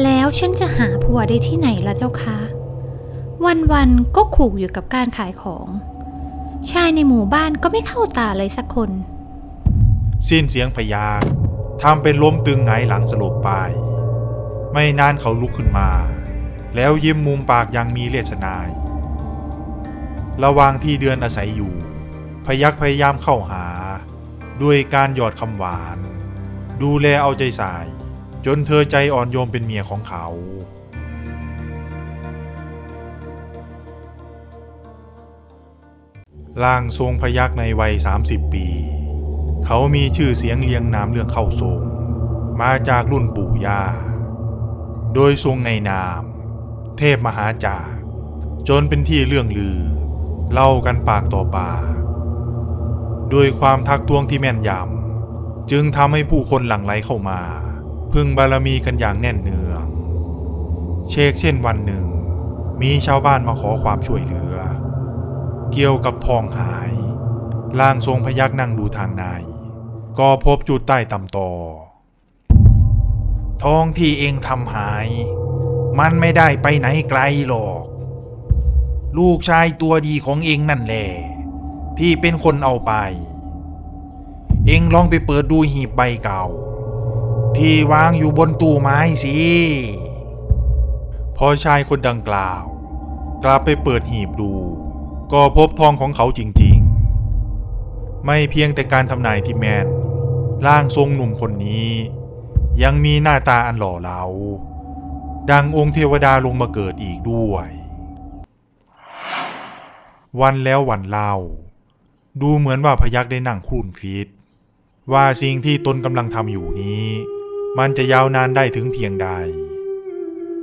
แล้วฉันจะหาผัวได้ที่ไหนล่ะเจ้าคะ วันๆก็ขู่อยู่กับการขายของ ชายในหมู่บ้านก็ไม่เข้าตาเลยสักคน สิ้นเสียงพยากทำเป็นล้มตึงหงายหลังสลบไป ไม่นานเขาลุกขึ้นมา แล้วยิ้มมุมปากยังมีเลสนาย ระหว่างที่เดือนอาศัยอยู่ พยักพยายามเข้าหา ด้วยการหยอดคำหวาน ดูแลเอาใจใส่ จนเธอใจอ่อนโยมเป็นเมียของเขาร่างทรงพยักในวัย 30 ปี เขามีชื่อเสียงเรียงนามเรื่องเข้าทรง มาจากรุ่นปู่ย่า โดยทรงในนาม เทพมหาจาร์จนเป็นที่เรื่องลือ เล่ากันปากต่อปากด้วยความทักท้วงที่แม่นยำจึงทำให้ผู้คนหลั่งไหลเข้ามา พึงบารมีกันอย่างแน่นเนือง เชกเช่นวันหนึ่ง มีชาวบ้านมาขอความช่วยเหลือ เกี่ยวกับทองหายร่างทรงพยักนั่งดูทางใน ก็พบจุดใต้ตำตอทองที่เองทำหาย มันไม่ได้ไปไหนไกลหรอก ลูกชายตัวดีของเองนั่นแหละที่เป็นคนเอาไป เองลองไปเปิดดูหีบใบเก่า ที่วางอยู่บนตู้ไม้สิพอชายคนดังกล่าว กลับไปเปิดหีบดู ก็พบทองของเขาจริงๆ ไม่เพียงแต่การทำนายที่แมนร่างทรงหนุ่มคนนี้ ยังมีหน้าตาอันหล่อเหลา ดังองค์เทวดาลงมาเกิดอีกด้วย วันแล้ววันเล่า ดูเหมือนว่าพยักได้นั่งคุนคิด ว่าสิ่งที่ตนกำลังทำอยู่นี้ มันจะยาวนานได้ถึงเพียงใด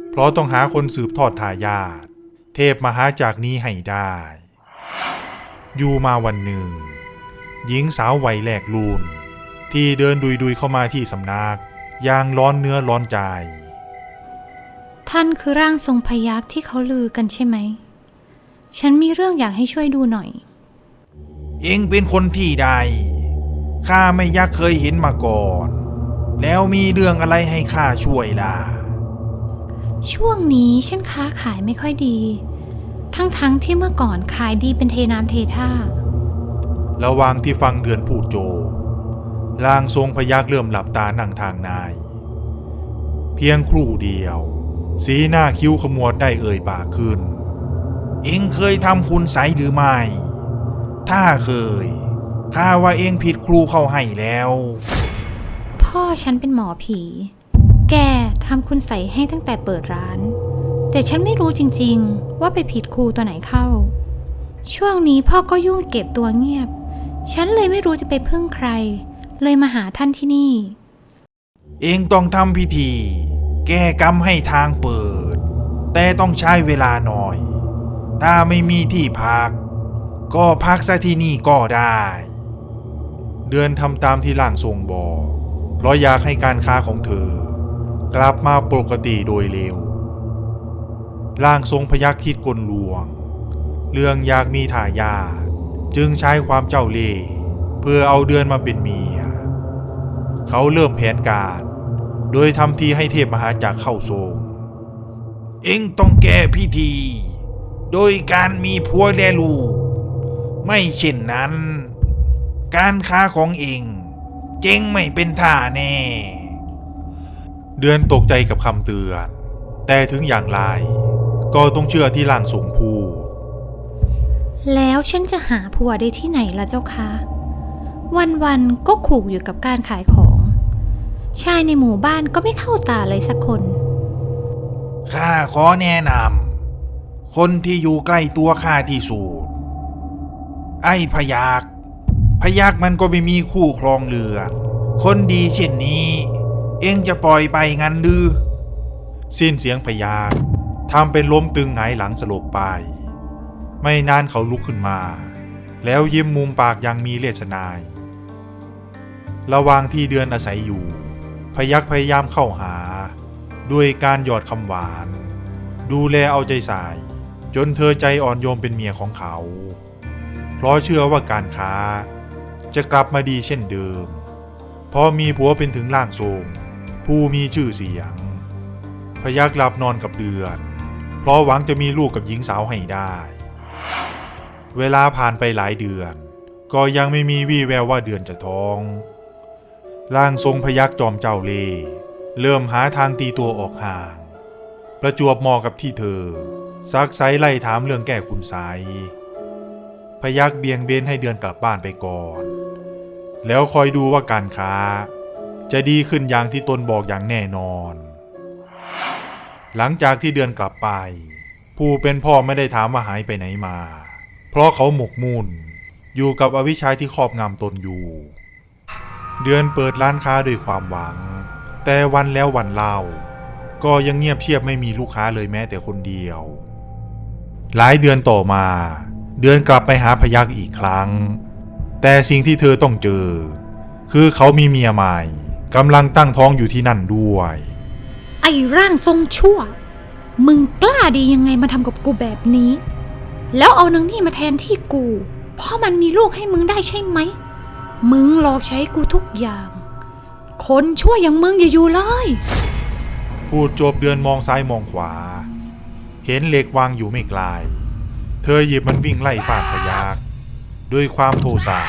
เพราะต้องหาคนสืบทอดทายาทเทพมหาจากนี้ให้ได้ อยู่มาวันหนึ่ง หญิงสาววัยแหลกลูนที่เดินดุยๆเข้ามาที่สำนักอย่างร้อนเนื้อร้อนใจ ท่านคือร่างทรงพยักที่เขาลือกันใช่ไหม ฉันมีเรื่องอยากให้ช่วยดูหน่อย เองเป็นคนที่ใดข้าไม่ยักเคยเห็นมาก่อน แล้วมีเรื่องอะไรให้ข้าช่วยล่ะ ช่วงนี้ฉันค้าขายไม่ค่อยดี ทั้งๆทที่เมื่อก่อนขายดีเป็นเทน้ำเทท่า ระหว่างที่ฟังเดือนพูดโจร่างทรงพยักเริ่มหลับตานั่งทางนาย เพียงครู่เดียว สีหน้าคิ้วขมวดได้เอ่ยปากขึ้น เองเคยทำคุณใสยหรือไม่ ถ้าเคยข้าว่าเองผิดครูเข้าให้แล้ว พ่อฉันเป็นหมอผี แกทำคุณใส่ให้ตั้งแต่เปิดร้าน แต่ฉันไม่รู้จริงๆ ว่าไปผิดครูตัวไหนเข้า ช่วงนี้พ่อก็ยุ่งเก็บตัวเงียบ ฉันเลยไม่รู้จะไปพึ่งใคร เลยมาหาท่านที่นี่ เองต้องทำพิธี แก้กรรมให้ทางเปิด แต่ต้องใช้เวลาหน่อย ถ้าไม่มีที่พัก ก็พักซะที่นี่ก็ได้ เดือนทำตามที่ล่างทรงบอก เพราะอยากให้การค้าของเธอกลับมาปกติโดยเร็ว ร่างทรงพยักคิดกลลวง เรื่องอยากมีทายาทจึงใช้ความเจ้าเล่ห์เพื่อเอาเดือนมาเป็นเมีย เขาเริ่มแผนการ โดยทำทีให้เทพมหาจักเข้าทรง เอ็งต้องแก้พิธี โดยการมีผัวและลูก ไม่เช่นนั้น การค้าของเอง เจ๊งไม่เป็นท่าแน่ เดือนตกใจกับคำเตือน แต่ถึงอย่างไรก็ต้องเชื่อที่ล่างสูงพูด แล้วฉันจะหาผัวได้ที่ไหนล่ะเจ้าคะ วันๆก็ขู่อยู่กับการขายของ ชายในหมู่บ้านก็ไม่เข้าตาเลยสักคน ข้าขอแนะนำคนที่อยู่ใกล้ตัวข้าที่สุดไอ้พยัก พยักมันก็ไม่มีคู่ครองเรือนคนดีเช่นนี้ เองจะปล่อยไปงั้นหรือสิ้นเสียงพยักทำเป็นล้มตึงหงายหลังสลบไป ไม่นานเขาลุกขึ้นมา แล้วยิ้มมุมปากอยังมีเลสนาย ระหว่างที่เดือนอาศัยอยู่ พยักพยายามเข้าหา ด้วยการหยอดคำหวาน ดูแลเอาใจใส่จนเธอใจอ่อนโยมเป็นเมียของเขา เพราะเชื่อว่าการค้า จะกลับมาดีเช่นเดิม พอมีผัวเป็นถึงล่างทรง ผู้มีชื่อเสียง พยักหลับนอนกับเดือน เพราะหวังจะมีลูกกับหญิงสาวให้ได้ เวลาผ่านไปหลายเดือน ก็ยังไม่มีวี่แววว่าเดือนจะท้องร่างทรงพยักจอมเจ้าเล่ห์เริ่มหาทางตีตัวออกห่าง ประจวบเหมอกับที่เธอ ซักไซไล่ถามเรื่องแก้คุณไสยพยักเบียงเบนให้เดือนกลับบ้านไปก่อน แล้วคอยดูว่าการค้า จะดีขึ้นอย่างที่ตนบอกอย่างแน่นอน หลังจากที่เดือนกลับไป ผู้เป็นพ่อไม่ได้ถามว่าหายไปไหนมา เพราะเขาหมกมุ่น อยู่กับอวิชชาที่ครอบงำตนอยู่ เดือนเปิดร้านค้าด้วยความหวัง แต่วันแล้ววันเล่า ก็ยังเงียบเชียบไม่มีลูกค้าเลยแม้แต่คนเดียว หลายเดือนต่อมา เดือนกลับไปหาพยักอีกครั้ง แต่สิ่งที่เธอต้องเจอ คือเขามีเมียใหม่กำลังตั้งท้องอยู่ที่นั่นด้วย ไอ้ร่างทรงชั่ว มึงกล้าดียังไงมาทำกับกูแบบนี้ แล้วเอานางนี่มาแทนที่กู เพราะมันมีลูกให้มึงได้ใช่ไหม มึงหลอกใช้กูทุกอย่าง คนชั่วอย่างมึงอย่าอยู่เลย พูดจบเดือนมองซ้ายมองขวา เห็นเหล็กวางอยู่ไม่ไกล เธอหยิบมันวิ่งไล่ฟาดพยัก ด้วยความโทสะ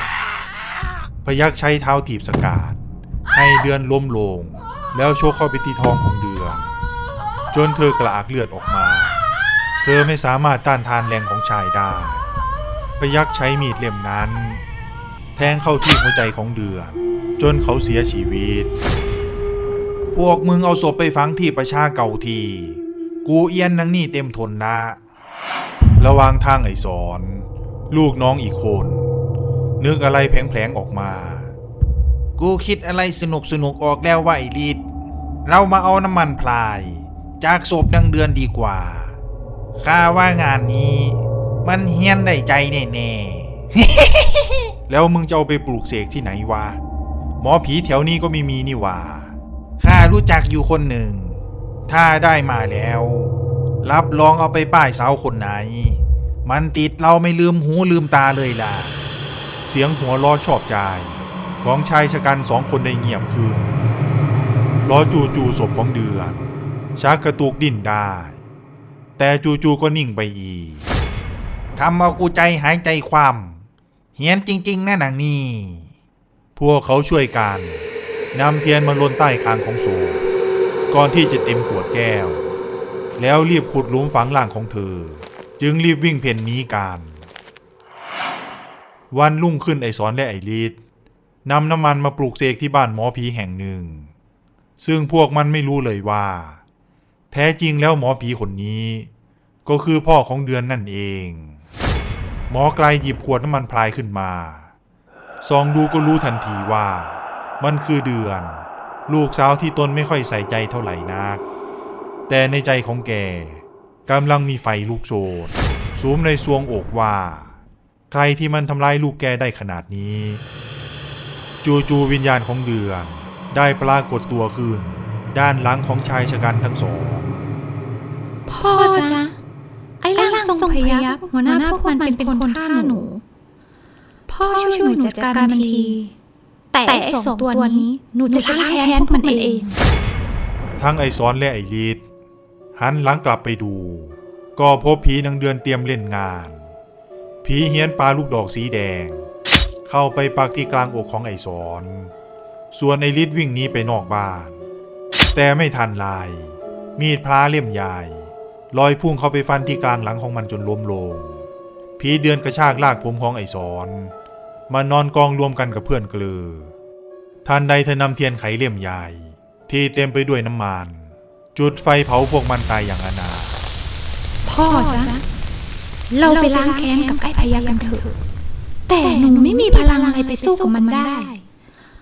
พยักใช้เท้าถีบสกัดให้เดือนล้มลง แล้วโชกเข้าไปที่ท้องของเดือน จนเธอกระอักเลือดออกมา เธอไม่สามารถต้านทานแรงของชายได้พยักใช้มีดเล่มนั้น แทงเข้าที่หัวใจของเดือน จนเขาเสียชีวิต พวกมึงเอาศพไปฝังที่ประชาเก่าที กูเอียนนังนี่เต็มทนนะ ระวางทางไอ้สอน ลูกน้องอีกคน นึกอะไรแผลงๆออกมา กูคิดอะไรสนุกสนุกๆออกแล้วว่าไอ้ลิดเรามาเอาน้ำมันพลาย จากศพนางเดือนดีกว่าข้าว่างานนี้ มันเฮี้ยนได้ใจแน่ๆ แล้วมึงจะเอาไปปลูกเสกที่ไหนวะ หมอผีแถวนี้ก็ไม่มีนี่ว่าข้ารู้จักอยู่คนหนึ่ง ถ้าได้มาแล้ว รับรองเอาไปป้ายเสาคนไหน มันติดเราไม่ลืมหูลืมตาเลยล่ะ เสียงหัวล้อชอบใจของชายชะกันสองคนได้เงียบขึ้นล้อจูจูศพของเดือนชักกระตุกดิ้นได้ แต่จูจูก็นิ่งไปอีกทำเอากูใจหายใจความเหียนจริงๆนะหนังนี่พวกเขาช่วยกันนำเทียนมาลนใต้คางของโซก่อนที่จะเต็มขวดแก้ว แล้วรีบขุดหลุมฝังร่างของเธอ จึงรีบวิ่งเพ่นหนี้กันวันรุ่งขึ้นไอสอนและไอรีดนำน้ำมันมาปลูกเสกที่บ้านหมอผีแห่งหนึ่ง ซึ่งพวกมันไม่รู้เลยว่า แท้จริงแล้วหมอผีคนนี้ ก็คือพ่อของเดือนนั่นเอง หมอไกลหยิบขวดน้ำมันพลายขึ้นมาซองดูก็รู้ทันทีว่า มันคือเดือน ลูกสาวที่ตนไม่ค่อยใส่ใจเท่าไหร่นัก แต่ในใจของแก กำลังมีไฟลุกโชนสูมในซวงอกว่า ใครที่มันทำลายลูกแกได้ขนาดนี้ จูจูวิญญาณของเดือน ได้ปรากฏตัวขึ้น ด้านหลังของชายชะกันทั้งสอง พ่อจ๊ะไอ้ร่างทรงพยักหัวหน้าพวกมันเป็นคนฆ่าหนู พ่อช่วยหนูจัดการมันที แต่ไอ้สองตัวนี้หนูจะล้างแค้นพวกมันเอง ทั้งไอซอนและไอรีด หันหลังกลับไปดู ก็พบผีนางเดือนเตรียมเล่นงาน ผีเฮี้ยนปลาลูกดอกสีแดง เข้าไปปักที่กลางอกของไอสอนส่วนไอรีดวิ่งหนีไปนอกบ้าน แต่ไม่ทันไรมีดพลาเล่มใหญ่ลอยพุ่งเข้าไปฟันที่กลางหลังของมันจนล้มลง ผีเดือนกระชากลากผมของไอสอนมานอนกองรวมกันกับเพื่อนเกลือทันใดเธอนำเทียนไขเล่มใหญ่ ที่เต็มไปด้วยน้ำมัน จุดไฟเผาพวกมันตายอย่างอนาถพ่อจ๊ะเราไปล้างแค้นกับไอ้พยักกันเถอะ แต่หนูไม่มีพลังอะไรไปสู้กับมันได้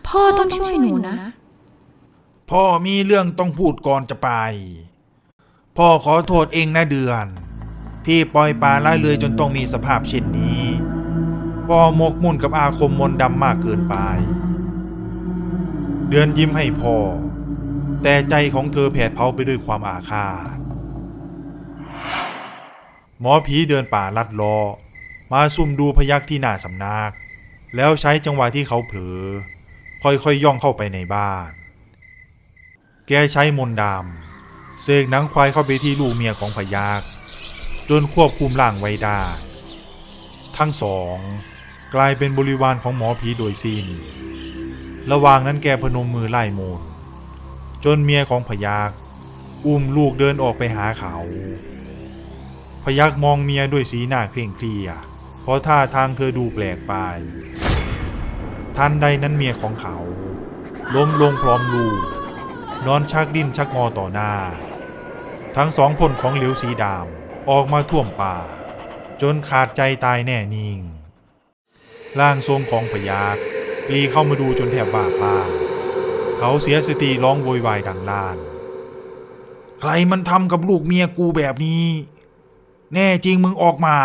พ่อต้องช่วยหนูนะ พ่อมีเรื่องต้องพูดก่อนจะไป พ่อขอโทษเองนะเดือนที่ปล่อยปลาละเลยจนต้องมีสภาพเช่นนี้ พ่อหมกมุ่นกับอาคมมนต์ดำมากเกินไป เดือนยิ้มให้พ่อ แต่ใจของเธอแผดเผาไปด้วยความอาฆาตหมอผีเดินป่าลัดเลอมาซุ่มดูพยักที่หน้าสำนัก แล้วใช้จังหวะที่เขาเผลอ ค่อยๆย่องเข้าไปในบ้าน แกใช้มนดำเสกหนังควายเข้าไปที่ลูกเมียของพยักจนควบคุมร่างไว้ได้ทั้งสอง กลายเป็นบริวารของหมอผีโดยสิ้น ระหว่างนั้นแกพนมมือไล่มนต์ จนเมียของพยักอุ้มลูกเดินออกไปหาเขา พยักมองเมียด้วยสีหน้าเคร่งเครียดเพราะท่าทางเธอดูแปลกไปทันใดนั้นเมียของเขา ล้มลงพร้อมลูกนอนชักดิ้นชักงอต่อหน้า ทั้งสองพ่นของเหลวสีดำออกมาท่วมป่า จนขาดใจตายแน่นิ่งร่างทรงของพยักปลีเข้ามาดูจนแทบบ้าพลา เขาเสียสติร้องโวยวายดังลั่นใครมันทำกับลูกเมียกูแบบนี้ แน่จริงมึงออกมา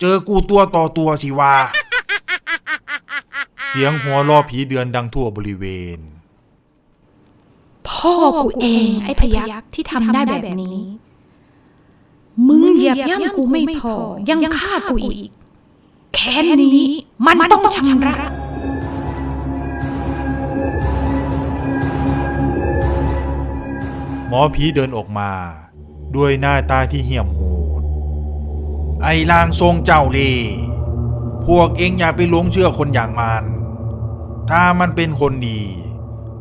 เจอกูตัวต่อตัวสิวะ เสียงหัวล้อผีเดือนดังทั่วบริเวณ พ่อกูเองไอ้พยักที่ทำได้แบบนี้ มึงเหยียบย่ำกูไม่พอ ยังฆ่ากูอีก แค้นนี้มันต้องชำระ มอผีเดินออกมา ด้วยหน้าตาที่เหี่ยมโหด ไอ้ลางทรงเจ้าเล่พวกเองอย่าไปหลงเชื่อคนอย่างมัน ถ้ามันเป็นคนดี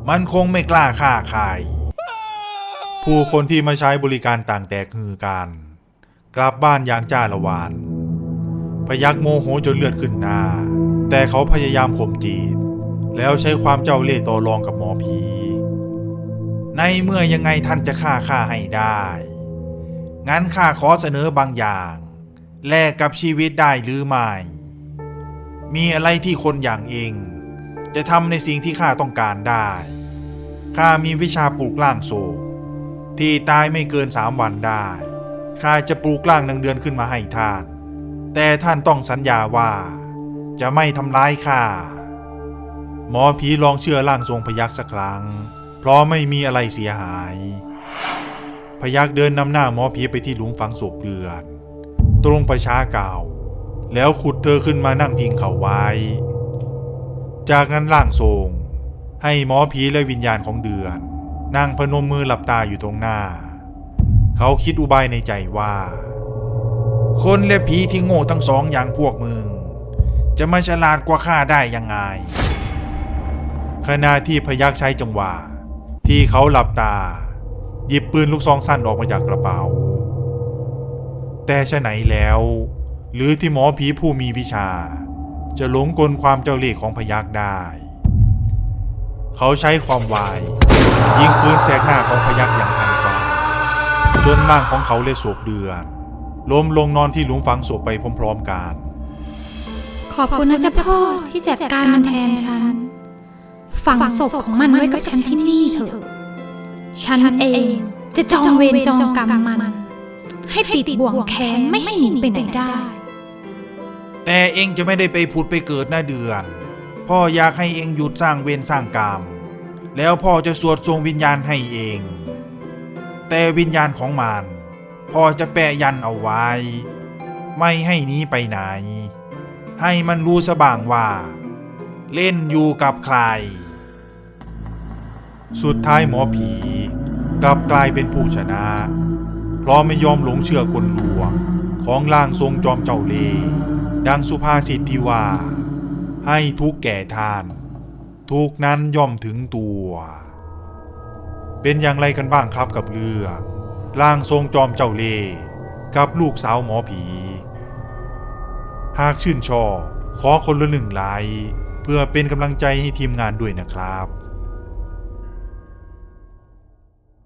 มันคงไม่กล้าฆ่าใคร ผู้คนที่มาใช้บริการต่างแตกฮือกัน กลับบ้านอย่างจ้าละวันพยักโมโหจนเลือดขึ้นหน้า แต่เขาพยายามข่มจีบแล้วใช้ความเจ้าเล่ห์ต่อรองกับหมอผี ในเมื่อยังไงท่านจะฆ่าข้าให้ได้ งั้นข้าขอเสนอบางอย่าง แลกกับชีวิตได้หรือไม่ มีอะไรที่คนอย่างเอง จะทำในสิ่งที่ข้าต้องการได้ ข้ามีวิชาปลูกล่างโศกที่ตายไม่เกินสามวันได้ ข้าจะปลูกล่างนางเดือนขึ้นมาให้ท่าน แต่ท่านต้องสัญญาว่า จะไม่ทำร้ายข้า หมอผีลองเชื่อร่างทรงพยักสักครั้ง เพราะไม่มีอะไรเสียหาย พยักเดินนำหน้าหมอผีไปที่หลุมฝังศพเดือน ตรงประชาเก่า แล้วขุดเธอขึ้นมานั่งพิงเขาไว้ จากนั้นร่างทรงให้หมอผีและวิญญาณของเดือนนั่งพนมมือหลับตาอยู่ตรงหน้า เขาคิดอุบายในใจว่า คนและผีที่โง่ทั้งสองอย่างพวกมึง จะมาฉลาดกว่าข้าได้ยังไงขณะที่พยักใช้จังหวะ ที่เขาหลับตา หยิบปืนลูกซองสั้นออกมาจากกระเป๋า แต่ชะไหนแล้ว หรือที่หมอผีผู้มีวิชา จะหลงกลความเจ้าเล่ห์ของพยักได้ เขาใช้ความไวาย ยิงปืนแสกหน้าของพยักอย่างทันควันจนร่างของเขาเลยสวบเดือนล้มลงนอนที่หลุมฝังศพไปพร้อม ๆกัน ขอบคุณนะเจ๊ะพ่อที่จัดการมันแทนฉัน ฝังศพของมันไว้กับฉันที่นี่เถอะ ฉันเองจะจองเวรจองกรรมมัน ให้ติดบ่วงแค้นไม่ให้หนีไปไหนได้ แต่เองจะไม่ได้ไปผุดไปเกิดนะเดือน พ่ออยากให้เองหยุดสร้างเวรสร้างกรรม แล้วพ่อจะสวดทรงวิญญาณให้เอง แต่วิญญาณของมันพ่อจะแปะยันเอาไว้ ไม่ให้หนีไปไหน ให้มันรู้สบ้างว่า เล่นอยู่กับใคร สุดท้ายหมอผีกลับกลายเป็นผู้ชนะ เพราะไม่ยอมหลงเชื่อกลลวงของร่างทรงจอมเจ้าเล่ห์ดังสุภาษิตที่ว่า ให้ทุกแก่ทาน ทุกนั้นย่อมถึงตัว เป็นอย่างไรกันบ้างครับกับเรื่องร่างทรงจอมเจ้าเล่ห์กับลูกสาวหมอผี หากชื่นชอบขอคนละหนึ่งไลค์ เพื่อเป็นกำลังใจให้ทีมงานด้วยนะครับ